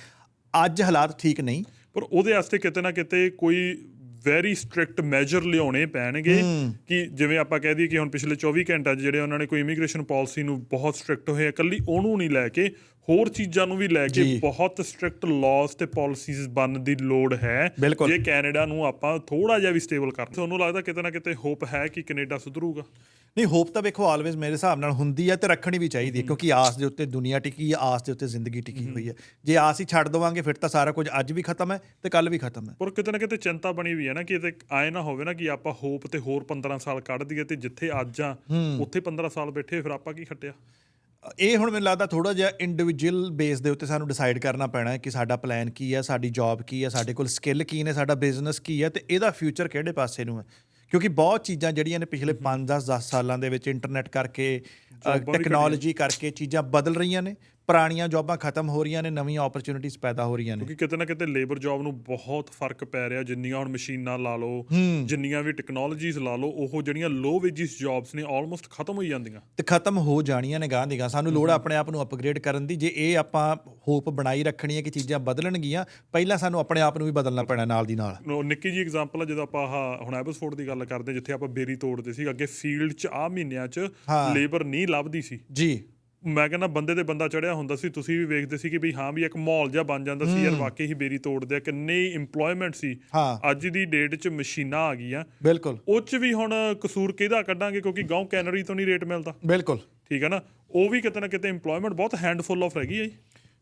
ਅੱਜ ਹਾਲਾਤ ਠੀਕ ਨਹੀਂ। ਪਰ ਉਹਦੇ ਵਾਸਤੇ ਕਿਤੇ ਨਾ ਕਿਤੇ ਕੋਈ ਵੈਰੀ ਸਟ੍ਰਿਕਟ ਮੈਜਰ ਲਿਆਉਣੇ ਪੈਣਗੇ ਕਿ ਜਿਵੇਂ ਆਪਾਂ ਕਹਿ ਦਈਏ ਕਿ ਹੁਣ ਪਿਛਲੇ 24 ਘੰਟਿਆਂ 'ਚ ਜਿਹੜੇ ਉਹਨਾਂ ਨੇ ਕੋਈ ਇਮੀਗ੍ਰੇਸ਼ਨ ਪਾਲਿਸੀ ਨੂੰ ਬਹੁਤ ਸਟ੍ਰਿਕਟ ਹੋਏ ਆ ਇਕੱਲੀ ਉਹਨੂੰ ਨਹੀਂ ਲੈ ਕੇ ਹੋਰ ਚੀਜ਼ਾਂ ਨੂੰ ਵੀ ਲੈ ਕੇ। ਬਹੁਤ ਸਟ੍ਰਿਕਟ ਲਾਜ਼ ਤੇ ਪਾਲਿਸੀਜ਼ ਬਣਨ ਦੀ ਲੋੜ ਹੈ। ਜੇ ਕੈਨੇਡਾ ਨੂੰ ਆਪਾਂ ਥੋੜਾ ਜਿਹਾ ਵੀ ਸਟੇਬਲ ਕਰ ਤੁਹਾਨੂੰ ਲੱਗਦਾ ਕਿਤੇ ਨਾ ਕਿਤੇ ਹੋਪ ਹੈ ਕਿ ਕੈਨੇਡਾ ਸੁਧਰੂਗਾ ਨਹੀਂ ਹੋਪ ਤਾਂ ਵੇਖੋ ਆਲਵੇਜ਼ ਮੇਰੇ ਹਿਸਾਬ ਨਾਲ ਹੁੰਦੀ ਹੈ ਤੇ ਰੱਖਣੀ ਵੀ ਚਾਹੀਦੀ ਹੈ ਕਿਉਂਕਿ ਆਸ ਦੇ ਉੱਤੇ ਦੁਨੀਆ ਟਿਕੀ ਹੈ ਆਸ ਦੇ ਉੱਤੇ ਜ਼ਿੰਦਗੀ ਟਿਕੀ ਹੋਈ ਹੈ। ਜੇ ਆਸ ਹੀ ਛੱਡ ਦਵਾਂਗੇ ਫਿਰ ਤਾਂ ਸਾਰਾ ਕੁਝ ਅੱਜ ਵੀ ਖਤਮ ਹੈ ਤੇ ਕੱਲ ਵੀ ਖਤਮ ਹੈ। ਪਰ ਕਿਤੇ ਨਾ ਕਿਤੇ ਚਿੰਤਾ ਬਣੀ ਵੀ ਹੈ ਨਾ ਕਿ ਤੇ ਆਏ ਨਾ ਹੋਵੇ ਨਾ ਕਿ ਆਪਾਂ ਹੋਪ ਤੇ ਹੋਰ 15 ਸਾਲ ਕੱਢ ਦਈਏ ਤੇ ਜਿੱਥੇ ਅੱਜ ਆ ਉੱਥੇ 15 ਸਾਲ ਬੈਠੇ ਫਿਰ ਆਪਾਂ ਕੀ ਖੱਟਿਆ? ਇਹ ਹੁਣ ਮੈਨੂੰ ਲੱਗਦਾ ਥੋੜਾ ਜਿਹਾ ਇੰਡੀਵਿਜੂਅਲ ਬੇਸ ਦੇ ਉੱਤੇ ਸਾਨੂੰ ਡਿਸਾਈਡ ਕਰਨਾ ਪੈਣਾ ਹੈ ਕਿ ਸਾਡਾ ਪਲਾਨ ਕੀ ਹੈ ਸਾਡੀ ਜੌਬ ਕੀ ਹੈ ਸਾਡੇ ਕੋਲ ਸਕਿੱਲ ਕੀ ਨੇ ਸਾਡਾ ਬਿਜ਼ਨਸ ਕੀ ਹੈ ਤੇ ਇਹਦਾ ਫਿਊਚਰ ਕਿਹੜੇ ਪਾਸੇ ਨੂੰ ਹੈ? ਕਿਉਂਕਿ ਬਹੁਤ ਚੀਜ਼ਾਂ ਜਿਹੜੀਆਂ ਨੇ ਪਿਛਲੇ 5-10 10 ਸਾਲਾਂ ਦੇ ਵਿੱਚ ਇੰਟਰਨੈਟ ਕਰਕੇ ਟੈਕਨੋਲੋਜੀ ਕਰਕੇ ਚੀਜ਼ਾਂ ਬਦਲ ਰਹੀਆਂ ਨੇ। ਪੁਰਾਣੀਆਂ ਜੌਬਾਂ ਖਤਮ ਹੋ ਰਹੀਆਂ ਨੇ ਨਵੀਆਂ ਓਪਰਚ्युनिटीज ਪੈਦਾ ਹੋ ਰਹੀਆਂ ਨੇ। ਕਿਉਂਕਿ ਕਿਤੇ ਨਾ ਕਿਤੇ ਲੇਬਰ ਜੌਬ ਨੂੰ ਬਹੁਤ ਫ਼ਰਕ ਪੈ ਰਿਹਾ ਜਿੰਨੀਆਂ ਹੁਣ ਮਸ਼ੀਨਾਂ ਲਾ ਲਓ ਜਿੰਨੀਆਂ ਵੀ ਟੈਕਨੋਲੋਜੀਜ਼ ਲਾ ਲਓ ਉਹ ਜਿਹੜੀਆਂ ਲੋ ਵੇਜਿਸ ਜੌਬਸ ਨੇ ਆਲਮੋਸਟ ਖਤਮ ਹੋਈ ਜਾਂਦੀਆਂ। ਤੇ ਖਤਮ ਹੋ ਜਾਣੀਆਂ ਨੇ ਗਾਂ ਦੀ ਸਾਨੂੰ ਲੋੜ ਆਪਣੇ ਆਪ ਨੂੰ ਅਪਗ੍ਰੇਡ ਕਰਨ ਦੀ। ਜੇ ਇਹ ਆਪਾਂ ਹੋਪ ਬਣਾਈ ਰੱਖਣੀ ਹੈ ਕਿ ਚੀਜ਼ਾਂ ਬਦਲਣਗੀਆਂ ਪਹਿਲਾਂ ਸਾਨੂੰ ਆਪਣੇ ਆਪ ਨੂੰ ਵੀ ਬਦਲਣਾ ਪੈਣਾ ਨਾਲ ਦੀ ਨਾਲ। ਨਿੱਕੀ ਜੀ ਐਗਜ਼ਾਮਪਲ ਹੈ ਜਦੋਂ ਆਪਾਂ ਆਹ ਹੁਣ ਐਬਸਫੋਰਡ ਦੀ ਗੱਲ ਕਰਦੇ ਜਿੱਥੇ ਆਪਾਂ ਬੇਰੀ ਤੋੜਦੇ ਸੀ ਅੱਗੇ ਫੀਲਡ 'ਚ ਆ ਮਹੀਨਿਆਂ 'ਚ ਲੇਬਰ ਨਹੀਂ ਲੱਭਦੀ ਸੀ। ਜੀ। ਮੈਂ ਕਹਿੰਦਾ ਬੰਦੇ ਤੇ ਬੰਦਾ ਚੜਿਆ ਹੁੰਦਾ ਸੀ ਤੁਸੀਂ ਵੀ ਵੇਖਦੇ ਸੀ ਕਿ ਵੀ ਹਾਂ ਵੀ ਇੱਕ ਮਾਹੌਲ ਜਿਹਾ ਬਣ ਜਾਂਦਾ ਸੀ ਯਾਰ ਵਾਕਈ ਹੀ ਬੇਰੀ ਤੋੜਦੇ ਆ ਕਿੰਨੀ ਇੰਪਲੋਇਮੈਂਟ ਸੀ। ਹਾਂ। ਅੱਜ ਦੀ ਡੇਟ 'ਚ ਮਸ਼ੀਨਾਂ ਆ ਗਈਆਂ। ਬਿਲਕੁਲ। ਉਹ 'ਚ ਵੀ ਹੁਣ ਕਸੂਰ ਕਿਹਦਾ ਕੱਢਾਂਗੇ ਕਿਉਂਕਿ ਗਾਉਂ ਕੈਨਰੀ ਤੋਂ ਨਹੀਂ ਰੇਟ ਮਿਲਦਾ। ਬਿਲਕੁਲ। ਠੀਕ ਹੈ ਨਾ? ਉਹ ਵੀ ਕਿਤੇ ਨਾ ਕਿਤੇ ਇੰਪਲੋਇਮੈਂਟ ਬਹੁਤ ਹੈਂਡਫੁੱਲ ਆਫ ਹੈਗੀ ਹੈ ਜੀ।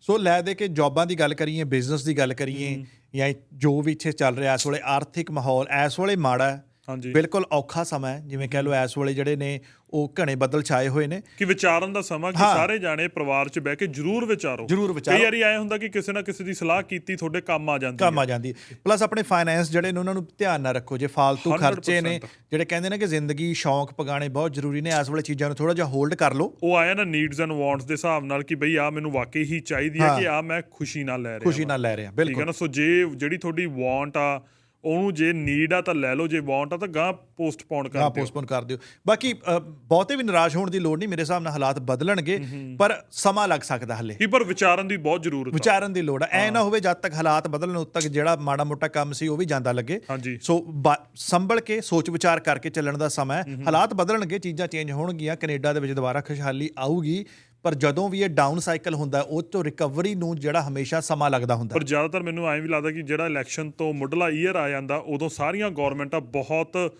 ਸੋ ਲੈ ਦੇ ਕੇ ਜੌਬਾਂ ਦੀ ਗੱਲ ਕਰੀਏ ਬਿਜ਼ਨਸ ਦੀ ਗੱਲ ਕਰੀਏ ਜਾਂ ਜੋ ਵੀ ਇੱਥੇ ਚੱਲ ਰਿਹਾ ਇਸ ਵੇਲੇ ਆਰਥਿਕ ਮਾਹੌਲ ਇਸ ਵੇਲੇ ਮਾੜਾ ਹੈ ਹਾਂਜੀ। ਬਿਲਕੁਲ ਔਖਾ ਸਮਾਂ ਹੈ। ਜਿਵੇਂ ਕਹਿ ਲਓ ਇਸ ਵੇਲੇ ਜਿਹੜੇ ਨੇ ਉਹ ਘਣੇ ਬੱਦਲ ਛਾਏ ਹੋਏ ਨੇ। ਕਿ ਵਿਚਾਰਨ ਦਾ ਸਮਾਂ ਕਿ। ਸਾਰੇ ਜਾਣੇ ਪਰਿਵਾਰ 'ਚ ਬਹਿ ਕੇ ਜਰੂਰ ਵਿਚਾਰੋ। ਜ਼ਰੂਰ ਵਿਚਾਰੋ। ਕਈ ਵਾਰੀ ਆਏ ਹੁੰਦਾ ਕਿ ਕਿਸੇ ਨਾ ਕਿਸੇ ਦੀ ਸਲਾਹ ਕੀਤੀ ਤੁਹਾਡੇ ਕੰਮ ਆ ਜਾਂਦੀ ਕੰਮ ਆ ਜਾਂਦੀ ਪਲੱਸ ਆਪਣੇ ਫਾਈਨੈਂਸ ਜਿਹੜੇ ਨੇ ਉਹਨਾਂ ਨੂੰ ਧਿਆਨ ਨਾਲ ਰੱਖੋ। ਜੇ ਫालतू ਖਰਚੇ ਨੇ 100% ਜਿਹੜੇ ਕਹਿੰਦੇ ਨੇ ਕਿ ਜ਼ਿੰਦਗੀ ਸ਼ੌਂਕ ਪਗਾਣੇ ਬਹੁਤ ਜ਼ਰੂਰੀ ਨੇ ਇਸ ਵੇਲੇ ਚੀਜ਼ਾਂ ਨੂੰ ਥੋੜਾ ਜਿਹਾ ਹੋਲਡ ਕਰ ਲਓ। ਉਹ ਆਇਆ ਨਾ ਨੀਡਸ ਐਂਡ ਵਾਂਟਸ ਦੇ ਹਿਸਾਬ ਨਾਲ ਕਿ ਬਈ ਆ ਮੈਨੂੰ ਵਾਕਈ ਹੀ ਚਾਹੀਦੀ ਹੈ ਕਿ ਆ ਮੈਂ ਖੁਸ਼ੀ ਨਾਲ ਲੈ ਰਿਹਾ ਖੁਸ਼ੀ ਨਾਲ ਲੈ ਰਹੇ ਹਾਂ ਠੀਕ ਹੈ ਬਿਲਕੁਲ। ਨਾ ਸੋ ਜੇ ਜਿਹੜੀ ਤੁਹਾਡੀ ਵਾਂਟ ਆ ਉਹਨੂੰ ਜੇ ਨੀਡ ਆ ਤਾਂ ਲੈ ਲਓ ਜੇ ਵਾਂਟ ਆ ਤਾਂ ਗਾਂ ਪੋਸਟਪੋਨ ਕਰ ਦਿਓ। ਪੋਸਟਪੋਨ ਕਰ ਦਿਓ। ਬਾਕੀ ਬਹੁਤੇ ਵੀ ਨਿਰਾਸ਼ ਹੋਣ ਦੀ ਲੋੜ ਨਹੀਂ ਮੇਰੇ ਹਿਸਾਬ ਨਾਲ ਹਾਲਾਤ ਬਦਲਣਗੇ ਪਰ ਸਮਾਂ ਲੱਗ ਸਕਦਾ ਹਲੇ। ਕੀ ਪਰ ਵਿਚਾਰਨ ਦੀ ਬਹੁਤ ਜ਼ਰੂਰਤ ਵਿਚਾਰਨ ਦੀ ਲੋੜ ਹੈ ਐ ਨਾ ਹੋਵੇ ਜਦ ਤੱਕ ਹਾਲਾਤ ਬਦਲਣ ਉਦ ਤੱਕ ਜਿਹੜਾ ਮਾੜਾ ਮੋਟਾ ਕੰਮ ਸੀ ਉਹ ਵੀ ਜਾਂਦਾ ਲੱਗੇ। ਸੋ ਸੰਭਲ ਕੇ ਸੋਚ ਵਿਚਾਰ ਕਰਕੇ ਚੱਲਣ ਦਾ ਸਮਾਂ ਹੈ। ਹਾਲਾਤ ਬਦਲਣਗੇ ਚੀਜ਼ਾਂ ਚੇਂਜ ਹੋਣਗੀਆਂ ਕੈਨੇਡਾ ਦੇ ਵਿੱਚ ਦੁਬਾਰਾ ਖੁਸ਼ਹਾਲੀ ਆਊਗੀ। ਪਰ ਜਦੋਂ ਵੀ ਇਹ ਡਾਊਨ ਸਾਈਕਲ ਹੁੰਦਾ ਉਹ ਤੋਂ ਰਿਕਵਰੀ ਨੂੰ ਜਿਹੜਾ ਹਮੇਸ਼ਾ ਸਮਾਂ ਲੱਗਦਾ ਹੁੰਦਾ ਪਰ ਜ਼ਿਆਦਾਤਰ ਮੈਨੂੰ ਐਂ ਵੀ ਲੱਗਦਾ ਕਿ ਜਿਹੜਾ ਇਲੈਕਸ਼ਨ ਤੋਂ ਮੁੱਢਲਾ ਈਅਰ ਆ ਜਾਂਦਾ ਉਦੋਂ ਸਾਰੀਆਂ ਗਵਰਨਮੈਂਟਾਂ ਬਹੁਤ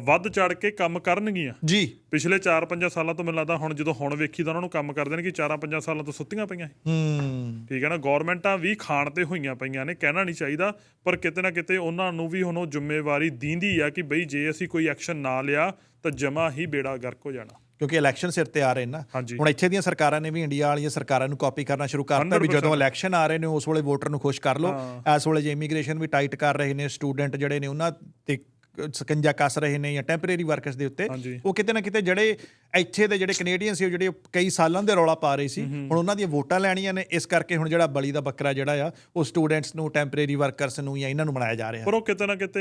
ਵੱਧ ਚੜ ਕੇ ਕੰਮ ਕਰਨਗੀਆਂ। ਜੀ। ਪਿਛਲੇ 4-5 ਸਾਲਾਂ ਤੋਂ ਮੈਨੂੰ ਲੱਗਦਾ ਹੁਣ ਜਦੋਂ ਹੁਣ ਵੇਖੀ ਤਾਂ ਉਹਨਾਂ ਨੂੰ ਕੰਮ ਕਰਦੇ ਨੇ ਕਿ 4-5 ਸਾਲਾਂ ਤੋਂ ਸੁੱਤੀਆਂ ਪਈਆਂ। ਹੂੰ। ਠੀਕ ਹੈ ਨਾ ਗਵਰਨਮੈਂਟਾਂ ਵੀ ਖਾਣ ਤੇ ਹੋਈਆਂ ਪਈਆਂ ਨੇ ਕਹਿਣਾ ਨਹੀਂ ਚਾਹੀਦਾ ਪਰ ਕਿਤੇ ਨਾ ਕਿਤੇ ਉਹਨਾਂ ਨੂੰ ਵੀ ਹੁਣ ਉਹ ਜ਼ਿੰਮੇਵਾਰੀ ਦੀਂਦੀ ਆ ਕਿ ਬਈ ਜੇ ਅਸੀਂ ਕੋਈ ਐਕਸ਼ਨ ਨਾ ਲਿਆ ਤਾਂ ਜਮਾ ਹੀ ਬੇੜਾ ਗਰਕ ਹੋ ਜਾਣਾ। ਕਿਉਂਕਿ ਇਲੈਕਸ਼ਨ ਸਿਰ ਤੇ ਆ ਰਹੇ ਨੇ। ਹੁਣ ਇੱਥੇ ਦੀਆਂ ਸਰਕਾਰਾਂ ਨੇ ਵੀ ਇੰਡੀਆ ਵਾਲੀਆਂ ਸਰਕਾਰਾਂ ਨੂੰ ਕਾਪੀ ਕਰਨਾ ਸ਼ੁਰੂ ਕਰਤਾ ਵੀ ਜਦੋਂ ਇਲੈਕਸ਼ਨ ਆ ਰਹੇ ਨੇ ਉਸ ਵੇਲੇ ਵੋਟਰ ਨੂੰ ਖੁਸ਼ ਕਰ ਲਓ ਇਸ ਵੇਲੇ ਜੇ ਇਮੀਗ੍ਰੇਸ਼ਨ ਵੀ ਟਾਈਟ ਕਰ ਰਹੇ ਨੇ ਸਟੂਡੈਂਟ ਜਿਹੜੇ ਨੇ ਉਹਨਾਂ ਤੇ ਸਕੰਜਾ ਕੱਸ ਰਹੇ ਨੇ ਜਾਂ ਟੈਂਪਰੇਰੀ ਵਰਕਰਸ ਦੇ ਉੱਤੇ। ਉਹ ਕਿਤੇ ਨਾ ਕਿਤੇ ਜਿਹੜੇ ਇੱਥੇ ਦੇ ਜਿਹੜੇ ਕੈਨੇਡੀਅਨ ਸੀ ਉਹ ਜਿਹੜੇ ਕਈ ਸਾਲਾਂ ਦੇ ਰੌਲਾ ਪਾ ਰਹੇ ਸੀ ਹੁਣ ਉਹਨਾਂ ਦੀਆਂ ਵੋਟਾਂ ਲੈਣੀਆਂ ਨੇ ਇਸ ਕਰਕੇ ਹੁਣ ਜਿਹੜਾ ਬਲੀ ਦਾ ਬੱਕਰਾ ਜਿਹੜਾ ਆ ਉਹ ਸਟੂਡੈਂਟਸ ਨੂੰ ਟੈਂਪਰੇਰੀ ਵਰਕਰਸ ਨੂੰ ਜਾਂ ਇਹਨਾਂ ਨੂੰ ਬਣਾਇਆ ਜਾ ਰਿਹਾ। ਪਰ ਉਹ ਕਿਤੇ ਨਾ ਕਿਤੇ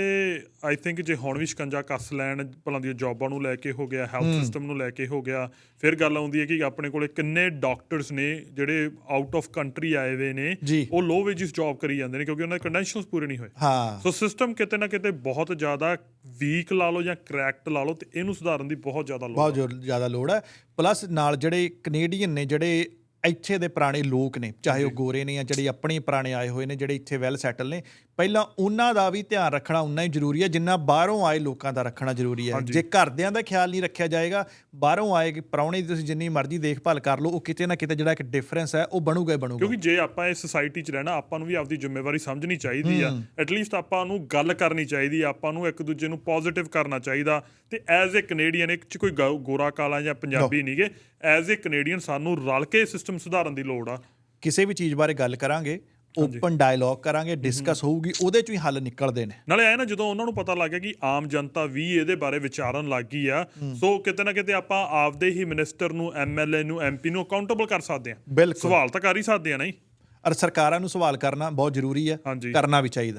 ਆਈ ਥਿੰਕ ਜੇ ਹੁਣ ਵੀ ਸ਼ਿਕੰਜਾ ਕੱਸ ਲੈਣ ਭਲਾਂ ਦੀਆਂ ਜੌਬਾਂ ਨੂੰ ਲੈ ਕੇ ਹੋ ਗਿਆ ਹੈਲਥ ਸਿਸਟਮ ਨੂੰ ਲੈ ਕੇ ਹੋ ਗਿਆ ਫਿਰ ਗੱਲ ਆਉਂਦੀ ਹੈ ਕਿ ਆਪਣੇ ਕੋਲੇ ਕਿੰਨੇ ਡਾਕਟਰਸ ਨੇ ਜਿਹੜੇ ਆਊਟ ਆਫ ਕੰਟਰੀ ਆਏ ਹੋਏ ਨੇ ਜੀ। ਉਹ ਲੋ ਵੇਜਸ ਜੌਬ ਕਰੀ ਜਾਂਦੇ ਨੇ ਕਿਉਂਕਿ ਉਹਨਾਂ ਦੇ ਕੰਡੈਂਸ਼ਨਸ ਪੂਰੇ ਨਹੀਂ ਹੋਏ। ਹਾਂ। ਸੋ ਸਿਸਟਮ ਕਿਤੇ ਨਾ ਕਿਤੇ ਬਹੁਤ ਜ਼ਿਆਦਾ ਵੀਕ ਲਾ ਲਓ ਜਾਂ ਕਰੈਕਟ ਲਾ ਲਓ ਤੇ ਇਹਨੂੰ ਸੁਧਾਰਨ ਦੀ ਬਹੁਤ ਜ਼ਿਆਦਾ ਲੋੜ ਬਹੁਤ ਜ਼ੋਰ- ਜ਼ਿਆਦਾ ਲੋੜ ਹੈ। ਪਲੱਸ ਨਾਲ ਜਿਹੜੇ ਕੈਨੇਡੀਅਨ ਨੇ ਜਿਹੜੇ ਇੱਥੇ ਦੇ ਪੁਰਾਣੇ ਲੋਕ ਨੇ ਚਾਹੇ ਉਹ ਗੋਰੇ ਨੇ ਜਾਂ ਜਿਹੜੇ ਆਪਣੇ ਪੁਰਾਣੇ ਆਏ ਹੋਏ ਨੇ ਜਿਹੜੇ ਇੱਥੇ ਵੈਲ ਸੈਟਲ ਨੇ ਪਹਿਲਾਂ ਉਹਨਾਂ ਦਾ ਵੀ ਧਿਆਨ ਰੱਖਣਾ ਉਨਾ ਹੀ ਜ਼ਰੂਰੀ ਹੈ ਜਿੰਨਾ ਬਾਹਰੋਂ ਆਏ ਲੋਕਾਂ ਦਾ ਰੱਖਣਾ ਜ਼ਰੂਰੀ ਹੈ। ਜੇ ਘਰਦਿਆਂ ਦਾ ਖਿਆਲ ਨਹੀਂ ਰੱਖਿਆ ਜਾਏਗਾ ਬਾਹਰੋਂ ਆਏ ਕਿ ਪ੍ਰਾਹੁਣੇ ਦੀ ਤੁਸੀਂ ਜਿੰਨੀ ਮਰਜ਼ੀ ਦੇਖਭਾਲ ਕਰ ਲਓ ਉਹ ਕਿਤੇ ਨਾ ਕਿਤੇ ਜਿਹੜਾ ਇੱਕ ਡਿਫਰੈਂਸ ਹੈ ਉਹ ਬਣੂਗਾ ਹੀ ਬਣੂਗਾ। ਕਿਉਂਕਿ ਜੇ ਆਪਾਂ ਇਸ ਸੋਸਾਇਟੀ 'ਚ ਰਹਿਣਾ ਆਪਾਂ ਨੂੰ ਵੀ ਆਪਦੀ ਜ਼ਿੰਮੇਵਾਰੀ ਸਮਝਣੀ ਚਾਹੀਦੀ ਆ। ਐਟਲੀਸਟ ਆਪਾਂ ਨੂੰ ਗੱਲ ਕਰਨੀ ਚਾਹੀਦੀ ਆ ਆਪਾਂ ਨੂੰ ਇੱਕ ਦੂਜੇ ਨੂੰ ਪੋਜ਼ਿਟਿਵ ਕਰਨਾ ਚਾਹੀਦਾ। ਤੇ ਐਜ਼ ਅ ਕੈਨੇਡੀਅਨ ਇੱਕ 'ਚ ਕੋਈ ਗੋਰਾ ਕਾਲਾ ਜਾਂ ਪੰਜਾਬੀ ਨਹੀਂਗੇ ਐਜ਼ ਅ ਕੈਨੇਡੀਅਨ ਸਾਨੂੰ ਰਲ ਕੇ ਸਿਸਟਮ ਸੁਧਾਰਨ ਦੀ ਲੋੜ ਆ। ਕਿਸੇ ਵੀ ਚੀਜ਼ ਬਾਰੇ ਗੱਲ ਕਰਾਂਗੇ ਓਪਨ ਡਾਇਲੌਗ ਕਰਾਂਗੇ ਡਿਸਕਸ ਹੋਊਗੀ ਉਹਦੇ ਚੋਂ ਹੀ ਹੱਲ ਨਿਕਲਦੇ ਨੇ। ਨਾਲੇ ਐ ਨਾ ਜਦੋਂ ਉਹਨਾਂ ਨੂੰ ਪਤਾ ਲੱਗ ਗਿਆ ਕਿ ਆਮ ਜਨਤਾ ਵੀ ਇਹਦੇ ਬਾਰੇ ਵਿਚਾਰਨ ਲੱਗ ਗਈ ਆ ਸੋ ਕਿਤੇ ਨਾ ਕਿਤੇ ਆਪਾਂ ਆਪਦੇ ਹੀ ਮਿਨਿਸਟਰ ਨੂੰ ਐਮਐਲਏ ਨੂੰ ਐਮਪੀ ਨੂੰ ਅਕਾਊਂਟੇਬਲ ਕਰ ਸਕਦੇ ਆ ਸਵਾਲ ਤਾਂ ਕਰ ਹੀ ਸਕਦੇ ਆ ਨਹੀਂ? ਔਰ ਸਰਕਾਰਾਂ ਨੂੰ ਸਵਾਲ ਕਰਨਾ ਬਹੁਤ ਜ਼ਰੂਰੀ ਹੈ। ਕਰਨਾ ਵੀ ਚਾਹੀਦਾ।